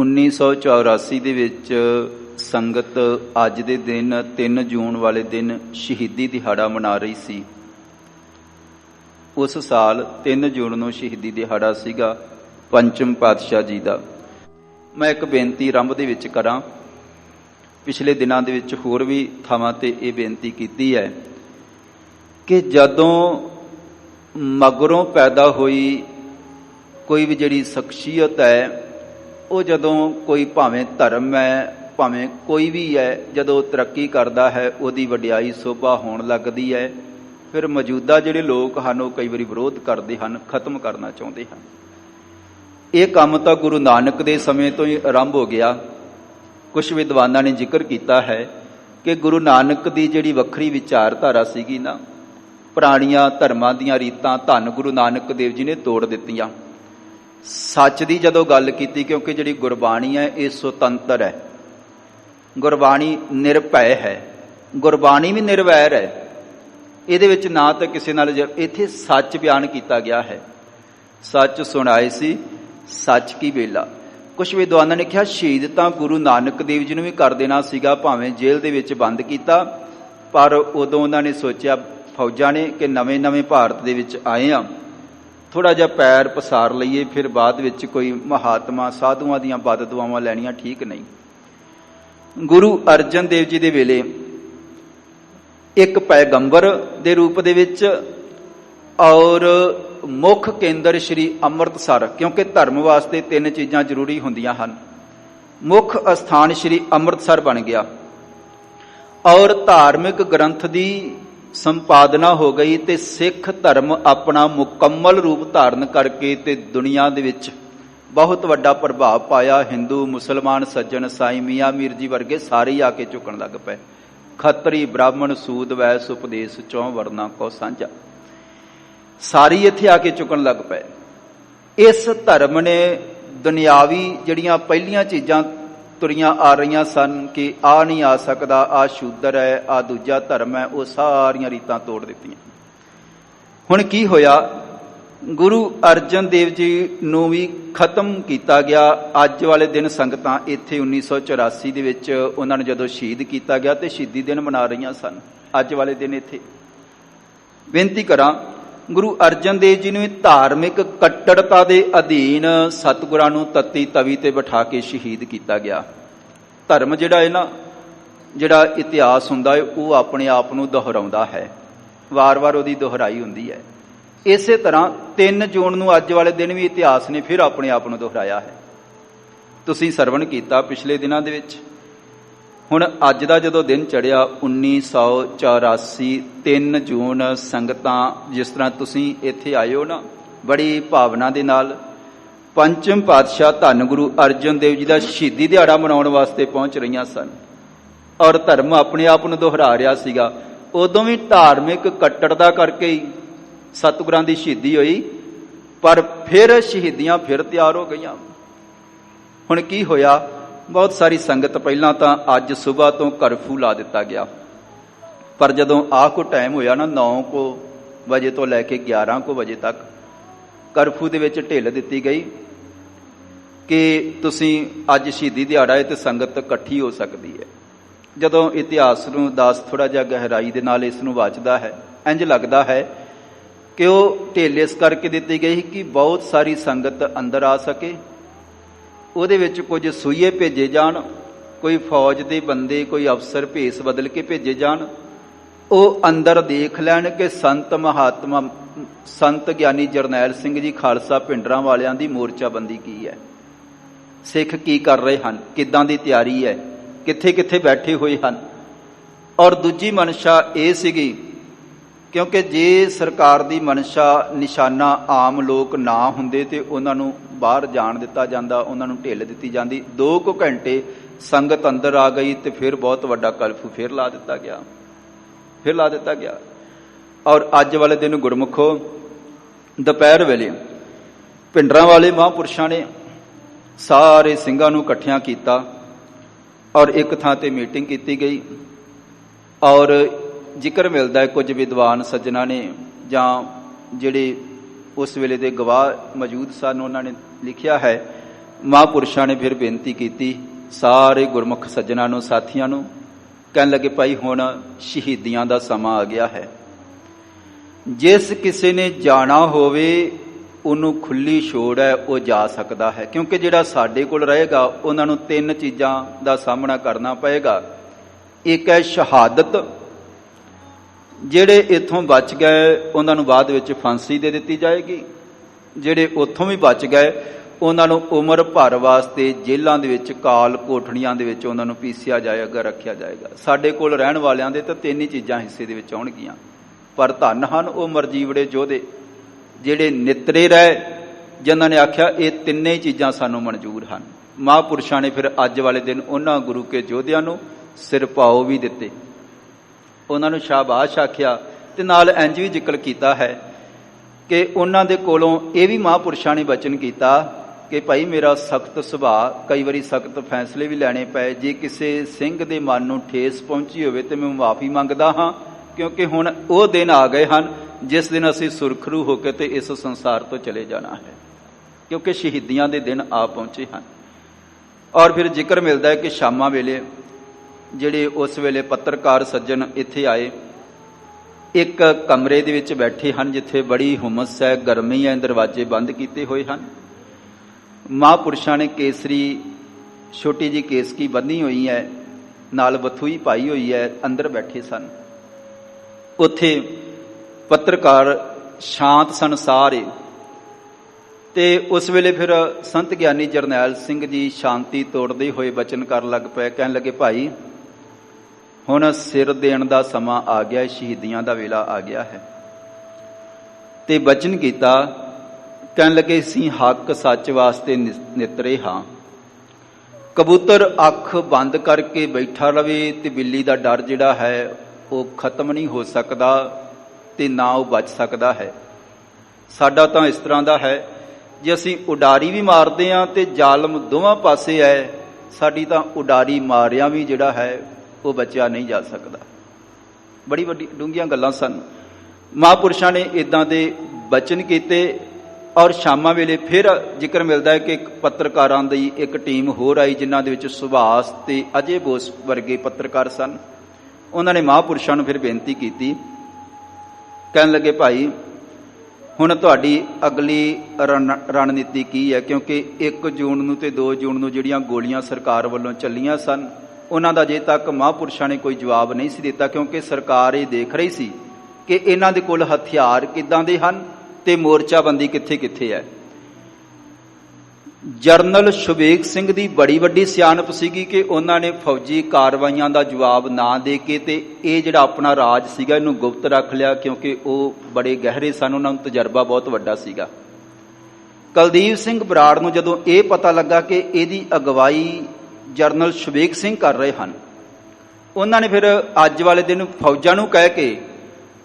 1984 ਦੇ ਵਿੱਚ ਸੰਗਤ ਅੱਜ ਦੇ ਦਿਨ 3 ਜੂਨ ਵਾਲੇ ਦਿਨ ਸ਼ਹੀਦੀ ਦਿਹਾੜਾ ਮਨਾ ਰਹੀ ਸੀ। ਉਸ ਸਾਲ 3 ਜੂਨ ਨੂੰ ਸ਼ਹੀਦੀ ਦਿਹਾੜਾ ਸੀਗਾ ਪੰਚਮ ਪਾਤਸ਼ਾਹ ਜੀ ਦਾ। ਮੈਂ ਇੱਕ ਬੇਨਤੀ ਆਰੰਭ ਦੇ ਵਿੱਚ ਕਰਾਂ। ਪਿਛਲੇ ਦਿਨਾਂ ਦੇ ਵਿੱਚ ਹੋਰ ਵੀ ਥਾਵਾਂ ਤੇ ਇਹ ਬੇਨਤੀ ਕੀਤੀ ਹੈ ਕਿ ਜਦੋਂ ਮਗਰੋਂ ਪੈਦਾ ਹੋਈ ਕੋਈ ਵੀ ਜਿਹੜੀ ਸ਼ਖਸੀਅਤ ਹੈ ਉਹ ਜਦੋਂ ਕੋਈ ਭਾਵੇਂ ਧਰਮ ਹੈ, ਭਾਵੇਂ ਕੋਈ ਵੀ ਹੈ, ਜਦੋਂ ਤਰੱਕੀ ਕਰਦਾ ਹੈ, ਉਹਦੀ ਵਡਿਆਈ ਸੋਭਾ ਹੋਣ ਲੱਗਦੀ ਹੈ, ਫਿਰ ਮੌਜੂਦਾ ਜਿਹੜੇ ਲੋਕ ਹਨ, ਉਹ ਕਈ ਵਾਰੀ ਵਿਰੋਧ ਕਰਦੇ ਹਨ, ਖਤਮ ਕਰਨਾ ਚਾਹੁੰਦੇ ਹਨ। ਇਹ ਕੰਮ ਤਾਂ ਗੁਰੂ ਨਾਨਕ ਦੇ ਸਮੇਂ ਤੋਂ ਹੀ ਆਰੰਭ ਹੋ ਗਿਆ। ਕੁਝ ਵਿਦਵਾਨਾਂ ਨੇ ਜ਼ਿਕਰ ਕੀਤਾ ਹੈ ਕਿ ਗੁਰੂ ਨਾਨਕ ਦੀ ਜਿਹੜੀ ਵੱਖਰੀ ਵਿਚਾਰਧਾਰਾ ਸੀਗੀ ਨਾ, ਪੁਰਾਣੀਆਂ ਧਰਮਾਂ ਦੀਆਂ ਰੀਤਾਂ ਧੰਨ ਗੁਰੂ ਨਾਨਕ ਦੇਵ ਜੀ ਨੇ ਤੋੜ ਦਿੱਤੀਆਂ। ਸੱਚ ਦੀ ਜਦੋਂ ਗੱਲ ਕੀਤੀ, ਕਿਉਂਕਿ ਜਿਹੜੀ ਗੁਰਬਾਣੀ ਹੈ, ਇਹ ਸੁਤੰਤਰ ਹੈ। ਗੁਰਬਾਣੀ ਨਿਰਭੈ ਹੈ। ਗੁਰਬਾਣੀ ਵੀ ਨਿਰਵੈਰ ਹੈ। ਇਹਦੇ ਵਿੱਚ ਨਾ ਤਾਂ ਕਿਸੇ ਨਾਲ ਇੱਥੇ ਸੱਚ ਬਿਆਨ ਕੀਤਾ ਗਿਆ ਹੈ। ਸੱਚ ਸੁਣਾਏ ਸੀ, ਸੱਚ ਕੀ ਵੇਲਾ। ਕੁਝ ਵਿਦਵਾਨਾਂ ਨੇ ਕਿਹਾ, ਸ਼ਹੀਦ ਤਾਂ ਗੁਰੂ ਨਾਨਕ ਦੇਵ ਜੀ ਨੂੰ ਵੀ ਕਰ ਦੇਣਾ ਸੀਗਾ, ਭਾਵੇਂ ਜੇਲ੍ਹ ਦੇ ਵਿੱਚ ਬੰਦ ਕੀਤਾ, ਪਰ ਉਦੋਂ ਉਹਨਾਂ ਨੇ ਸੋਚਿਆ, ਫੌਜਾਂ ਨੇ ਕਿ ਨਵੇਂ-ਨਵੇਂ ਭਾਰਤ ਦੇ ਵਿੱਚ ਆਏ ਆ। ਥੋੜਾ ਜਿਹਾ ਪੈਰ ਪਸਾਰ ਲਈਏ, ਫਿਰ ਬਾਅਦ ਵਿੱਚ ਕੋਈ ਮਹਾਤਮਾ ਸਾਧੂਆਂ ਦੀਆਂ ਬਦ ਦੁਆਵਾਂ ਲੈਣੀਆਂ ਠੀਕ ਨਹੀਂ। ਗੁਰੂ ਅਰਜਨ ਦੇਵ ਜੀ ਦੇ ਵੇਲੇ ਇੱਕ ਪੈਗੰਬਰ ਦੇ ਰੂਪ ਦੇ ਵਿੱਚ ਔਰ ਮੁੱਖ ਕੇਂਦਰ ਸ੍ਰੀ ਅੰਮ੍ਰਿਤਸਰ, ਕਿਉਂਕਿ ਧਰਮ ਵਾਸਤੇ ਤਿੰਨ ਚੀਜ਼ਾਂ ਜ਼ਰੂਰੀ ਹੁੰਦੀਆਂ ਹਨ। ਮੁੱਖ ਅਸਥਾਨ ਸ੍ਰੀ ਅੰਮ੍ਰਿਤਸਰ ਬਣ ਗਿਆ ਔਰ ਧਾਰਮਿਕ ਗ੍ਰੰਥ ਦੀ ਸੰਪਾਦਨਾ ਹੋ ਗਈ ਤੇ ਸਿੱਖ ਧਰਮ ਆਪਣਾ ਮੁਕੰਮਲ ਰੂਪ ਧਾਰਨ ਕਰਕੇ ਤੇ ਦੁਨੀਆ ਦੇ ਵਿੱਚ ਬਹੁਤ ਵੱਡਾ ਪ੍ਰਭਾਵ ਪਾਇਆ। ਹਿੰਦੂ, ਮੁਸਲਮਾਨ, ਸੱਜਣ, ਸਾਈ, ਮੀਆਂ, ਮੀਰ ਜੀ ਵਰਗੇ ਸਾਰੇ ਆ ਕੇ ਝੁਕਣ ਲੱਗ ਪਏ। ਖੱਤਰੀ, ਬ੍ਰਾਹਮਣ, ਸੂਦ, ਵੈਸ, ਉਪਦੇਸ਼, ਚੋਂ, ਵਰਨਾ ਕੋ ਸਾਂਝਾ। ਸਾਰੀ ਇੱਥੇ ਆ ਕੇ ਝੁਕਣ ਲੱਗ ਪਏ। ਇਸ ਧਰਮ ਨੇ ਦੁਨਿਆਵੀ ਜਿਹੜੀਆਂ ਪਹਿਲੀਆਂ ਚੀਜ਼ਾਂ ਤੁਰੀਆਂ ਆ ਰਹੀਆਂ ਸਨ ਕਿ ਆ ਨਹੀਂ ਆ ਸਕਦਾ, ਆ ਸ਼ੂਦਰ ਹੈ, ਆ ਦੂਜਾ ਧਰਮ ਹੈ, ਉਹ ਸਾਰੀਆਂ ਰੀਤਾਂ ਤੋੜ ਦਿੱਤੀਆਂ। ਹੁਣ ਕੀ ਹੋਇਆ? ਗੁਰੂ ਅਰਜਨ ਦੇਵ ਜੀ ਨੂੰ ਵੀ ਖਤਮ ਕੀਤਾ ਗਿਆ। ਅੱਜ ਵਾਲੇ ਦਿਨ ਸੰਗਤਾਂ ਇੱਥੇ 1984 ਦੇ ਵਿੱਚ ਉਹਨਾਂ ਨੂੰ ਜਦੋਂ ਸ਼ਹੀਦ ਕੀਤਾ ਗਿਆ ਤੇ ਸ਼ਹੀਦੀ ਦਿਨ ਮਨਾ ਰਹੀਆਂ ਸਨ। ਅੱਜ ਵਾਲੇ ਦਿਨ ਇੱਥੇ। ਬੇਨਤੀ ਕਰਾਂ ਗੁਰੂ ਅਰਜਨ ਦੇਵ ਜੀ ਨੂੰ ਵੀ ਧਾਰਮਿਕ ਕੱਟੜਤਾ ਦੇ ਅਧੀਨ ਸਤਿਗੁਰਾਂ ਨੂੰ ਤਤੀ ਤਵੀ ਤੇ ਬਿਠਾ ਕੇ ਸ਼ਹੀਦ ਕੀਤਾ ਗਿਆ। ਧਰਮ ਜਿਹੜਾ ਹੈ ਨਾ, ਜਿਹੜਾ ਇਤਿਹਾਸ ਹੁੰਦਾ ਹੈ, ਉਹ ਆਪਣੇ ਆਪ ਨੂੰ ਦੁਹਰਾਉਂਦਾ ਹੈ। ਵਾਰ-ਵਾਰ ਉਹਦੀ ਦੁਹਰਾਈ ਹੁੰਦੀ ਹੈ। ਇਸੇ ਤਰ੍ਹਾਂ 3 ਜੂਨ ਨੂੰ ਅੱਜ ਵਾਲੇ ਦਿਨ ਵੀ ਇਤਿਹਾਸ ਨੇ ਫਿਰ ਆਪਣੇ ਆਪ ਨੂੰ ਦੁਹਰਾਇਆ ਹੈ। ਤੁਸੀਂ ਸਰਵਣ ਕੀਤਾ ਪਿਛਲੇ ਦਿਨਾਂ ਦੇ ਵਿੱਚ। ਹੁਣ ਅੱਜ ਦਾ ਜਦੋਂ ਦਿਨ ਚੜਿਆ 1984 3 ਜੂਨ, ਸੰਗਤਾਂ, ਜਿਸ ਤਰ੍ਹਾਂ ਤੁਸੀਂ ਇੱਥੇ ਆਏ ਹੋ ਨਾ, ਬੜੀ ਭਾਵਨਾ ਦੇ ਨਾਲ ਪੰਚਮ ਪਾਤਸ਼ਾਹ ਧੰਨ ਗੁਰੂ ਅਰਜਨ ਦੇਵ ਜੀ ਦਾ ਸ਼ਹੀਦੀ ਦਿਹਾੜਾ ਮਨਾਉਣ ਵਾਸਤੇ ਪਹੁੰਚ ਰਹੀਆਂ ਸਨ। ਔਰ ਧਰਮ ਆਪਣੇ ਆਪ ਨੂੰ ਦੁਹਰਾ ਰਿਹਾ ਸੀਗਾ। ਉਦੋਂ ਵੀ ਧਾਰਮਿਕ ਕੱਟੜਤਾ ਕਰਕੇ ਹੀ ਸਤਿਗੁਰਾਂ ਦੀ ਸ਼ਹੀਦੀ ਹੋਈ, ਪਰ ਫਿਰ ਸ਼ਹੀਦੀਆਂ ਫਿਰ ਤਿਆਰ ਹੋ ਗਈਆਂ। ਹੁਣ ਕੀ ਹੋਇਆ? ਬਹੁਤ ਸਾਰੀ ਸੰਗਤ ਪਹਿਲਾਂ ਤਾਂ ਅੱਜ ਸਵੇਰ ਤੋਂ ਕਰਫਿਊ ਲਾ ਦਿੱਤਾ ਗਿਆ। ਪਰ ਜਦੋਂ ਆਹ ਕੋ ਟਾਈਮ ਹੋਇਆ ਨਾ 9 ਕੋ ਵਜੇ ਤੋਂ ਲੈ ਕੇ 11 ਕੋ ਵਜੇ ਤੱਕ ਕਰਫਿਊ ਦੇ ਵਿੱਚ ਢਿੱਲ ਦਿੱਤੀ ਗਈ ਕਿ ਤੁਸੀਂ ਅੱਜ ਸ਼ਹੀਦੀ ਦਿਹਾੜਾ ਹੈ ਤੇ ਸੰਗਤ ਇਕੱਠੀ ਹੋ ਸਕਦੀ ਹੈ। ਜਦੋਂ ਇਤਿਹਾਸ ਨੂੰ ਦਾਸ ਥੋੜਾ ਜਿਹਾ ਗਹਿਰਾਈ ਦੇ ਨਾਲ ਇਸ ਨੂੰ ਵਾਚਦਾ ਹੈ ਇੰਜ ਲੱਗਦਾ ਹੈ ਕਿ ਉਹ ਢਿੱਲ ਇਸ ਕਰਕੇ ਦਿੱਤੀ ਗਈ ਕਿ ਬਹੁਤ ਸਾਰੀ ਸੰਗਤ ਅੰਦਰ ਆ ਸਕੇ ਉਹਦੇ ਵਿੱਚ ਕੁਝ ਸੂਈਏ ਭੇਜੇ ਜਾਣ, ਕੋਈ ਫੌਜ ਦੇ ਬੰਦੇ, ਕੋਈ ਅਫਸਰ ਭੇਸ ਬਦਲ ਕੇ ਭੇਜੇ ਜਾਣ, ਉਹ ਅੰਦਰ ਦੇਖ ਲੈਣ ਕਿ ਸੰਤ ਮਹਾਤਮਾ, ਸੰਤ ਗਿਆਨੀ ਜਰਨੈਲ ਸਿੰਘ ਜੀ ਖਾਲਸਾ ਪਿੰਡਰਾਂ ਵਾਲਿਆਂ ਦੀ ਮੋਰਚਾਬੰਦੀ ਕੀ ਹੈ? ਸਿੱਖ ਕੀ ਕਰ ਰਹੇ ਹਨ? ਕਿੱਦਾਂ ਦੀ ਤਿਆਰੀ ਹੈ? ਕਿੱਥੇ ਕਿੱਥੇ ਬੈਠੇ ਹੋਏ ਹਨ? ਔਰ ਦੂਜੀ ਮਨਸ਼ਾ ਇਹ ਸੀਗੀ ਕਿਉਂਕਿ ਜੇ ਸਰਕਾਰ ਦੀ ਮਨਸ਼ਾ ਨਿਸ਼ਾਨਾ ਆਮ ਲੋਕ ਨਾ ਹੁੰਦੇ ਤੇ ਉਹਨਾਂ ਨੂੰ ਬਾਹਰ ਜਾਣ ਦਿੱਤਾ ਜਾਂਦਾ, ਉਹਨਾਂ ਨੂੰ ਢਿੱਲ ਦਿੱਤੀ ਜਾਂਦੀ 2 ਕੁ ਘੰਟੇ ਸੰਗਤ ਅੰਦਰ ਆ ਗਈ ਤੇ ਫਿਰ ਬਹੁਤ ਵੱਡਾ ਕਰਫਿਊ ਫਿਰ ਲਾ ਦਿੱਤਾ ਗਿਆ, ਫਿਰ ਲਾ ਦਿੱਤਾ ਗਿਆ। ਔਰ ਅੱਜ ਵਾਲੇ ਦਿਨ ਗੁਰਮੁਖੋ, ਦੁਪਹਿਰ ਵੇਲੇ ਪਿੰਡਰਾਂ ਵਾਲੇ ਮਹਾਂਪੁਰਸ਼ਾਂ ਨੇ ਸਾਰੇ ਸਿੰਘਾਂ ਨੂੰ ਇਕੱਠਿਆਂ ਕੀਤਾ ਔਰ ਇੱਕ ਥਾਂ ਤੇ ਮੀਟਿੰਗ ਕੀਤੀ ਗਈ ਔਰ ਜ਼ਿਕਰ ਮਿਲਦਾ ਹੈ ਕੁਝ ਵਿਦਵਾਨ ਸੱਜਣਾ ਨੇ ਜਾਂ ਜਿਹੜੇ ਉਸ ਵੇਲੇ ਦੇ ਗਵਾਹ ਮੌਜੂਦ ਸਨ, ਉਹਨਾਂ ਨੇ ਲਿਖਿਆ ਹੈ, ਮਹਾਂਪੁਰਸ਼ਾਂ ਨੇ ਫਿਰ ਬੇਨਤੀ ਕੀਤੀ ਸਾਰੇ ਗੁਰਮੁਖ ਸੱਜਣਾ ਨੂੰ, ਸਾਥੀਆਂ ਨੂੰ, ਕਹਿਣ ਲੱਗੇ, ਭਾਈ, ਹੁਣ ਸ਼ਹੀਦੀਆਂ ਦਾ ਸਮਾਂ ਆ ਗਿਆ ਹੈ। ਜਿਸ ਕਿਸੇ ਨੇ ਜਾਣਾ ਹੋਵੇ, ਉਹਨੂੰ ਖੁੱਲੀ ਛੋੜ ਹੈ, ਉਹ ਜਾ ਸਕਦਾ ਹੈ। ਕਿਉਂਕਿ ਜਿਹੜਾ ਸਾਡੇ ਕੋਲ ਰਹੇਗਾ, ਉਹਨਾਂ ਨੂੰ ਤਿੰਨ ਚੀਜ਼ਾਂ ਦਾ ਸਾਹਮਣਾ ਕਰਨਾ ਪਏਗਾ। ਇੱਕ ਹੈ ਸ਼ਹਾਦਤ ਜਿਹੜੇ ਇੱਥੋਂ ਬਚ ਗਏ, ਉਹਨਾਂ ਨੂੰ ਬਾਅਦ ਵਿੱਚ ਫਾਂਸੀ ਦੇ ਦਿੱਤੀ ਜਾਏਗੀ। ਜਿਹੜੇ ਉੱਥੋਂ ਵੀ ਬਚ ਗਏ, ਉਹਨਾਂ ਨੂੰ ਉਮਰ ਭਰ ਵਾਸਤੇ ਜੇਲ੍ਹਾਂ ਦੇ ਵਿੱਚ, ਕਾਲ ਕੋਠੜੀਆਂ ਦੇ ਵਿੱਚ ਉਹਨਾਂ ਨੂੰ ਪੀਸਿਆ ਜਾਏਗਾ ਰੱਖਿਆ ਜਾਏਗਾ। ਸਾਡੇ ਕੋਲ ਰਹਿਣ ਵਾਲਿਆਂ ਦੇ ਤਾਂ ਤਿੰਨ ਹੀ ਚੀਜ਼ਾਂ ਹਿੱਸੇ ਦੇ ਵਿੱਚ ਆਉਣਗੀਆਂ। ਪਰ ਧੰਨ ਹਨ ਉਹ ਮਰਜੀਵੜੇ ਯੋਧੇ, ਜਿਹੜੇ ਨਿਤਰੇ ਰਹਿ, ਜਿਨ੍ਹਾਂ ਨੇ ਆਖਿਆ, ਇਹ ਤਿੰਨੇ ਚੀਜ਼ਾਂ ਸਾਨੂੰ ਮਨਜ਼ੂਰ ਹਨ। ਮਹਾਂਪੁਰਸ਼ਾਂ ਨੇ ਫਿਰ ਅੱਜ ਵਾਲੇ ਦਿਨ ਉਹਨਾਂ ਗੁਰੂ ਕੇ ਯੋਧਿਆਂ ਨੂੰ ਸਿਰ ਪਾਓ ਵੀ ਦਿੱਤੇ। ਉਹਨਾਂ ਨੂੰ ਸ਼ਾਬਾਸ਼ ਆਖਿਆ ਤੇ ਨਾਲ ਇੰਜ ਵੀ ਜ਼ਿਕਰ ਕੀਤਾ ਹੈ ਕਿ ਉਹਨਾਂ ਦੇ ਕੋਲੋਂ ਇਹ ਵੀ ਮਹਾਂਪੁਰਸ਼ਾਂ ਨੇ ਬਚਨ ਕੀਤਾ ਕਿ ਭਾਈ ਮੇਰਾ ਸਖਤ ਸੁਭਾਅ, ਕਈ ਵਾਰੀ ਸਖਤ ਫੈਸਲੇ ਵੀ ਲੈਣੇ ਪਏ, ਜੇ ਕਿਸੇ ਸਿੰਘ ਦੇ ਮਨ ਨੂੰ ਠੇਸ ਪਹੁੰਚੀ ਹੋਵੇ ਤੇ ਮੈਂ ਮਾਫੀ ਮੰਗਦਾ ਹਾਂ, ਕਿਉਂਕਿ ਹੁਣ ਉਹ ਦਿਨ ਆ ਗਏ ਹਨ ਜਿਸ ਦਿਨ ਅਸੀਂ ਸੁਰਖਰੂ ਹੋ ਕੇ ਤੇ ਇਸ ਸੰਸਾਰ ਤੋਂ ਚਲੇ ਜਾਣਾ ਹੈ, ਕਿਉਂਕਿ ਸ਼ਹੀਦੀਆਂ ਦੇ ਦਿਨ ਆ ਪਹੁੰਚੇ ਹਨ। ਔਰ ਫਿਰ ਜ਼ਿਕਰ ਮਿਲਦਾ ਹੈ ਕਿ ਸ਼ਾਮਾਂ ਵੇਲੇ ਜਿਹੜੇ ਉਸ ਵੇਲੇ ਪੱਤਰਕਾਰ ਸੱਜਣ ਇੱਥੇ ਆਏ, ਇੱਕ ਕਮਰੇ ਦੇ ਵਿੱਚ ਬੈਠੇ ਹਨ ਜਿੱਥੇ ਬੜੀ ਹੁਮਸ ਹੈ, ਗਰਮੀ ਹੈ, ਦਰਵਾਜ਼ੇ ਬੰਦ ਕੀਤੇ ਹੋਏ ਹਨ। ਮਹਾਂਪੁਰਸ਼ਾਂ ਨੇ ਕੇਸਰੀ, ਛੋਟੀ ਜੀ ਕੇਸਕੀ ਬੰਨੀ ਹੋਈ ਹੈ, ਨਾਲ ਬਥੂਈ ਪਾਈ ਹੋਈ ਹੈ, ਅੰਦਰ ਬੈਠੇ ਸਨ। ਉੱਥੇ ਪੱਤਰਕਾਰ ਸ਼ਾਂਤ ਸਨ ਸਾਰੇ ਤੇ ਉਸ ਵੇਲੇ ਫਿਰ ਸੰਤ ਗਿਆਨੀ ਜਰਨੈਲ ਸਿੰਘ ਜੀ ਸ਼ਾਂਤੀ ਤੋੜਦੇ ਹੋਏ ਬਚਨ ਕਰਨ ਲੱਗ ਪਏ, ਕਹਿਣ ਲੱਗੇ, ਭਾਈ ਹੁਣ ਸਿਰ ਦੇਣ ਦਾ ਸਮਾਂ ਆ ਗਿਆ ਹੈ ਸ਼ਹੀਦੀਆਂ ਦਾ ਵੇਲਾ ਆ ਗਿਆ ਹੈ। ਤੇ ਬਚਨ ਕੀਤਾ, ਕਹਿਣ ਲੱਗੇ ਸੀ ਹੱਕ ਸੱਚ ਵਾਸਤੇ ਨਿ- ਨਿਤਰੇ ਹਾਂ। ਕਬੂਤਰ ਅੱਖ ਬੰਦ ਕਰਕੇ ਬੈਠਾ ਰਵੇ ਤੇ ਬਿੱਲੀ ਦਾ ਡਰ ਜਿਹੜਾ ਹੈ, ਉਹ ਖਤਮ ਨਹੀਂ ਹੋ ਸਕਦਾ ਤੇ ਨਾ ਉਹ ਬਚ ਸਕਦਾ ਹੈ। ਸਾਡਾ ਤਾਂ ਇਸ ਤਰ੍ਹਾਂ ਦਾ ਹੈ, ਜੇ ਅਸੀਂ ਉਡਾਰੀ ਵੀ ਮਾਰਦੇ ਆ ਤੇ ਜ਼ਾਲਮ ਦੋਵਾਂ ਪਾਸੇ ਹੈ, ਸਾਡੀ ਤਾਂ ਉਡਾਰੀ ਮਾਰਿਆ ਵੀ ਜਿਹੜਾ ਹੈ ਉਹ ਬਚਿਆ ਨਹੀਂ ਜਾ ਸਕਦਾ। ਬੜੀ ਵੱਡੀ ਡੂੰਘੀਆਂ ਗੱਲਾਂ ਸਨ। ਮਹਾਂਪੁਰਸ਼ਾਂ ਨੇ ਇਦਾਂ ਦੇ ਬਚਨ ਕੀਤੇ ਔਰ ਸ਼ਾਮਾਂ ਵੇਲੇ ਫਿਰ ਜ਼ਿਕਰ ਮਿਲਦਾ ਹੈ ਕਿ ਇੱਕ ਪੱਤਰਕਾਰਾਂ ਦੀ ਇੱਕ ਟੀਮ ਹੋਰ ਆਈ, ਜਿਨ੍ਹਾਂ ਦੇ ਵਿੱਚ ਸੁਭਾਸ ਤੇ ਅਜੇ ਬੋਸ ਵਰਗੇ ਪੱਤਰਕਾਰ ਸਨ। ਉਹਨਾਂ ਨੇ ਮਹਾਂਪੁਰਸ਼ਾਂ ਨੂੰ ਫਿਰ ਬੇਨਤੀ ਕੀਤੀ। ਕਹਿਣ ਲੱਗੇ, ਭਾਈ, ਹੁਣ ਤੁਹਾਡੀ ਅਗਲੀ ਰਣ- ਰਣਨੀਤੀ ਕੀ ਹੈ? ਕਿਉਂਕਿ 1 ਜੂਨ ਨੂੰ ਤੇ 2 ਜੂਨ ਨੂੰ ਜਿਹੜੀਆਂ ਗੋਲੀਆਂ ਸਰਕਾਰ ਵੱਲੋਂ ਚੱਲੀਆਂ ਸਨ ਉਹਨਾਂ ਦਾ ਜੇ ਤੱਕ ਮਹਾਂਪੁਰਸ਼ਾਂ ਨੇ ਕੋਈ ਜਵਾਬ ਨਹੀਂ ਸੀ ਦਿੱਤਾ, ਕਿਉਂਕਿ ਸਰਕਾਰ ਇਹ ਦੇਖ ਰਹੀ ਸੀ ਕਿ ਇਹਨਾਂ ਦੇ ਕੋਲ ਹਥਿਆਰ ਕਿੱਦਾਂ ਦੇ ਹਨ ਤੇ ਮੋਰਚਾਬੰਦੀ ਕਿੱਥੇ ਕਿੱਥੇ ਹੈ। ਜਰਨਲ ਸ਼ੁਭੇਗ ਸਿੰਘ ਦੀ ਬੜੀ ਵੱਡੀ ਸਿਆਣਪ ਸੀਗੀ ਕਿ ਉਹਨਾਂ ਨੇ ਫੌਜੀ ਕਾਰਵਾਈਆਂ ਦਾ ਜਵਾਬ ਨਾ ਦੇ ਕੇ ਤੇ ਇਹ ਜਿਹੜਾ ਆਪਣਾ ਰਾਜ ਸੀਗਾ ਇਹਨੂੰ ਗੁਪਤ ਰੱਖ ਲਿਆ, ਕਿਉਂਕਿ ਉਹ ਬੜੇ ਗਹਿਰੇ ਸਨ, ਉਹਨਾਂ ਨੂੰ ਤਜਰਬਾ ਬਹੁਤ ਵੱਡਾ ਸੀਗਾ। ਕੁਲਦੀਪ ਸਿੰਘ ਬਰਾੜ ਨੂੰ ਜਦੋਂ ਇਹ ਪਤਾ ਲੱਗਾ ਕਿ ਇਹਦੀ ਅਗਵਾਈ ਜਰਨਲ ਸ਼ੁਭੇਗ ਸਿੰਘ ਕਰ ਰਹੇ ਹਨ। ਉਹਨਾਂ ਨੇ ਫਿਰ ਅੱਜ ਵਾਲੇ ਦਿਨ ਫੌਜਾਂ ਨੂੰ ਕਹਿ ਕੇ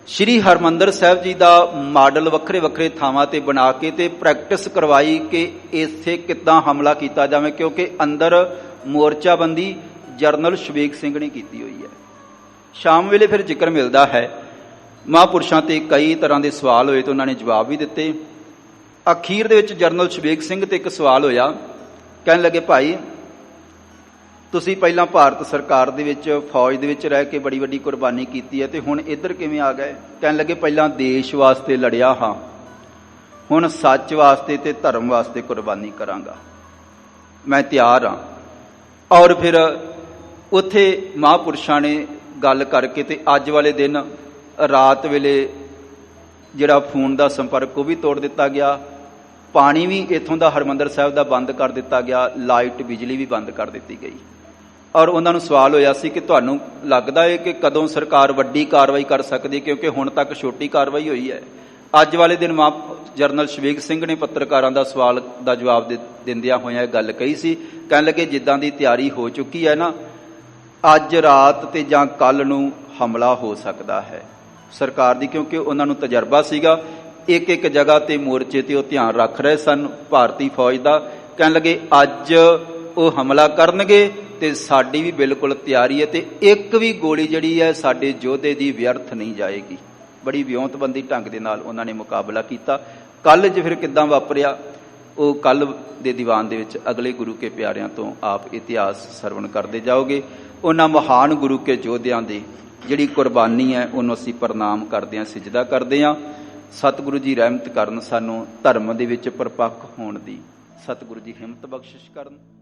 ਸ਼੍ਰੀ ਹਰਮੰਦਰ ਸਾਹਿਬ ਜੀ ਦਾ ਮਾਡਲ ਵੱਖਰੇ ਵੱਖਰੇ ਥਾਵਾਂ ਤੇ ਬਣਾ ਕੇ ਤੇ ਪ੍ਰੈਕਟਿਸ ਕਰਵਾਈ ਕਿ ਇੱਥੇ ਕਿੱਦਾਂ ਹਮਲਾ ਕੀਤਾ ਜਾਵੇ, ਕਿਉਂਕਿ ਅੰਦਰ ਮੋਰਚਾਬੰਦੀ ਜਰਨਲ ਸ਼ਵੇਕ ਸਿੰਘ ਨੇ ਕੀਤੀ ਹੋਈ ਹੈ। ਸ਼ਾਮ ਵੇਲੇ ਫਿਰ ਜ਼ਿਕਰ ਮਿਲਦਾ ਹੈ। ਮਹਾਂਪੁਰਸ਼ਾਂ ਤੇ ਕਈ ਤਰ੍ਹਾਂ ਦੇ ਸਵਾਲ ਹੋਏ ਤੇ ਉਹਨਾਂ ਨੇ ਜਵਾਬ ਵੀ ਦਿੱਤੇ। ਅਖੀਰ ਦੇ ਵਿੱਚ ਜਰਨਲ ਸ਼ਵੇਕ ਸਿੰਘ ਤੇ ਇੱਕ ਸਵਾਲ ਹੋਇਆ। ਕਹਿਣ ਲੱਗੇ, ਭਾਈ ਤੁਸੀਂ ਪਹਿਲਾਂ ਭਾਰਤ ਸਰਕਾਰ ਦੇ ਵਿੱਚ, ਫੌਜ ਦੇ ਵਿੱਚ ਰਹਿ ਕੇ ਬੜੀ ਵੱਡੀ ਕੁਰਬਾਨੀ ਕੀਤੀ ਹੈ ਤੇ ਹੁਣ ਇੱਧਰ ਕਿਵੇਂ ਆ ਗਏ? ਕਹਿਣ ਲੱਗੇ ਪਹਿਲਾਂ ਦੇਸ਼ ਵਾਸਤੇ ਲੜਿਆ ਹਾਂ, ਹੁਣ ਸੱਚ ਵਾਸਤੇ ਤੇ ਧਰਮ ਵਾਸਤੇ ਕੁਰਬਾਨੀ ਕਰਾਂਗਾ। ਮੈਂ ਤਿਆਰ ਹਾਂ। ਔਰ ਫਿਰ ਉੱਥੇ ਮਹਾਂਪੁਰਸ਼ਾਂ ਨੇ ਗੱਲ ਕਰਕੇ ਤੇ ਅੱਜ ਵਾਲੇ ਦਿਨ ਰਾਤ ਵੇਲੇ ਜਿਹੜਾ ਫੋਨ ਦਾ ਸੰਪਰਕ ਉਹ ਵੀ ਤੋੜ ਦਿੱਤਾ ਗਿਆ। ਪਾਣੀ ਵੀ ਇੱਥੋਂ ਦਾ ਹਰਮੰਦਰ ਸਾਹਿਬ ਦਾ ਬੰਦ ਕਰ ਦਿੱਤਾ ਗਿਆ। ਲਾਈਟ ਬਿਜਲੀ ਵੀ ਬੰਦ ਕਰ ਦਿੱਤੀ ਗਈ। ਔਰ ਉਹਨਾਂ ਨੂੰ ਸਵਾਲ ਹੋਇਆ ਸੀ ਕਿ ਤੁਹਾਨੂੰ ਲੱਗਦਾ ਹੈ ਕਿ ਕਦੋਂ ਸਰਕਾਰ ਵੱਡੀ ਕਾਰਵਾਈ ਕਰ ਸਕਦੀ ਕਿਉਂਕਿ ਹੁਣ ਤੱਕ ਛੋਟੀ ਕਾਰਵਾਈ ਹੋਈ ਹੈ। ਅੱਜ ਵਾਲੇ ਦਿਨ ਮਾਂ ਜਰਨਲ ਸ਼ਵੇਗ ਸਿੰਘ ਨੇ ਪੱਤਰਕਾਰਾਂ ਦਾ ਸਵਾਲ ਦਾ ਜਵਾਬ ਦੇ- ਦਿੰਦਿਆਂ ਹੋਇਆਂ ਇਹ ਗੱਲ ਕਹੀ ਸੀ। ਕਹਿਣ ਲੱਗੇ, ਜਿੱਦਾਂ ਦੀ ਤਿਆਰੀ ਹੋ ਚੁੱਕੀ ਹੈ ਨਾ, ਅੱਜ ਰਾਤ ਤੇ ਜਾਂ ਕੱਲ ਨੂੰ ਹਮਲਾ ਹੋ ਸਕਦਾ ਹੈ। ਸਰਕਾਰ ਦੀ, ਕਿਉਂਕਿ ਉਹਨਾਂ ਨੂੰ ਤਜਰਬਾ ਸੀਗਾ ਇੱਕ ਇੱਕ ਜਗ੍ਹਾ ਤੇ ਮੋਰਚੇ ਤੇ ਉਹ ਧਿਆਨ ਰੱਖ ਰਹੇ ਸਨ, ਭਾਰਤੀ ਫੌਜ ਦਾ। ਕਹਿਣ ਲੱਗੇ, ਅੱਜ ਉਹ ਹਮਲਾ ਕਰਨਗੇ ਤੇ ਸਾਡੀ ਵੀ ਬਿਲਕੁਲ ਤਿਆਰੀ ਹੈ ਤੇ ਇੱਕ ਵੀ ਗੋਲੀ ਜਿਹੜੀ ਹੈ ਸਾਡੇ ਯੋਧੇ ਦੀ ਵਿਅਰਥ ਨਹੀਂ ਜਾਏਗੀ। ਬੜੀ ਵਿਉਂਤਬੰਦੀ ਢੰਗ ਦੇ ਨਾਲ ਉਹਨਾਂ ਨੇ ਮੁਕਾਬਲਾ ਕੀਤਾ। ਕੱਲ ਜੇ ਫਿਰ ਕਿੱਦਾਂ ਵਾਪਰਿਆ, ਉਹ ਕੱਲ ਦੇ ਦੀਵਾਨ ਦੇ ਵਿੱਚ ਅਗਲੇ ਗੁਰੂ ਕੇ ਪਿਆਰਿਆਂ ਤੋਂ ਆਪ ਇਤਿਹਾਸ ਸਰਵਣ ਕਰਦੇ ਜਾਓਗੇ। ਉਹਨਾਂ ਮਹਾਨ ਗੁਰੂ ਕੇ ਯੋਧਿਆਂ ਦੀ ਜਿਹੜੀ ਕੁਰਬਾਨੀ ਹੈ, ਉਹਨੂੰ ਅਸੀਂ ਪ੍ਰਣਾਮ ਕਰਦੇ ਹਾਂ, ਸਿਜਦਾ ਕਰਦੇ ਹਾਂ। ਸਤਿਗੁਰੂ ਜੀ ਰਹਿਮਤ ਕਰਨ ਸਾਨੂੰ ਧਰਮ ਦੇ ਵਿੱਚ ਪਰਪੱਕ ਹੋਣ ਦੀ। ਸਤਿਗੁਰੂ ਜੀ ਹਿੰਮਤ ਬਖਸ਼ਿਸ਼ ਕਰਨ।